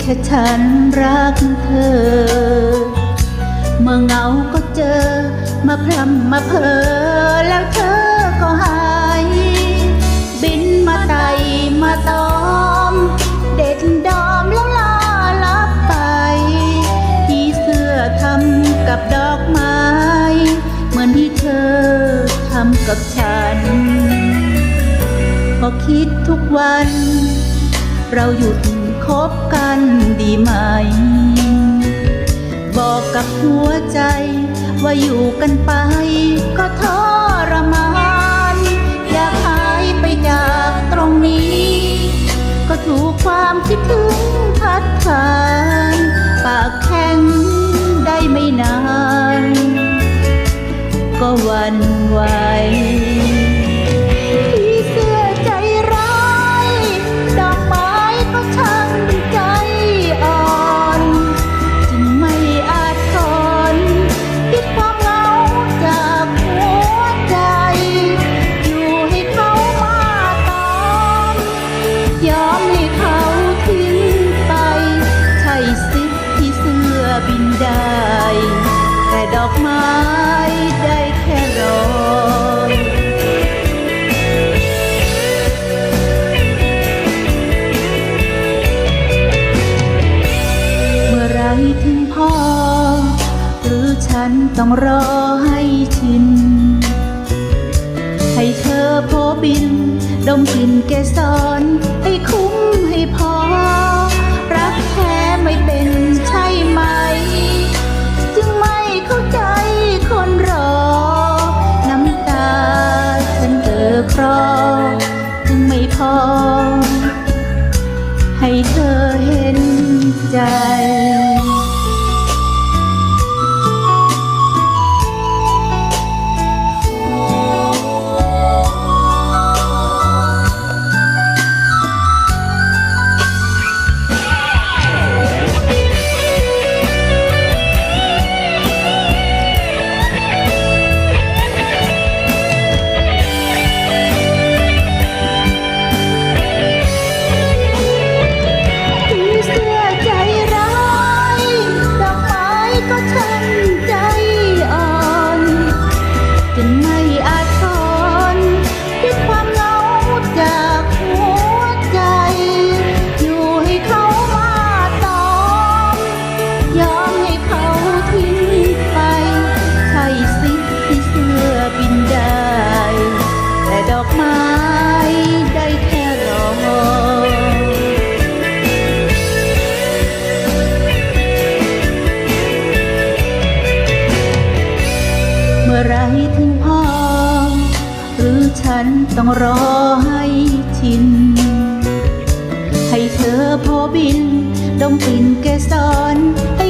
แค่ฉันรักเธอ เมื่อเหงาก็เจอ มาพรำมาเพอแล้วเธอก็หาย บินมาไต่มาตอม เด็ดดอมแล้วลาลับไปที่เสื้อทำกับดอกไม้ เหมือนที่เธอทำกับฉัน พอคิดทุกวัน เราหยุด คบกันดีไหม บอกกับหัวใจ ว่าอยู่กันไปก็ทรมาน อยากหายไปจากตรงนี้ ก็ถูกความคิดถึงพัดผ่านปากแข็งได้ไม่นาน ก็หวันไหว นได้ แต่ดอกไม้ได้แค่รอเมื่อไรถึงพอ หรือฉันต้องรอให้ชิน ให้เธอพบิน ดมกลิ่นเกสรให้คุ้ พี่ ถึงพ่อ หรือฉันต้องรอให้ชิน ให้เธอพอบินดมกลิ่นเกสรให้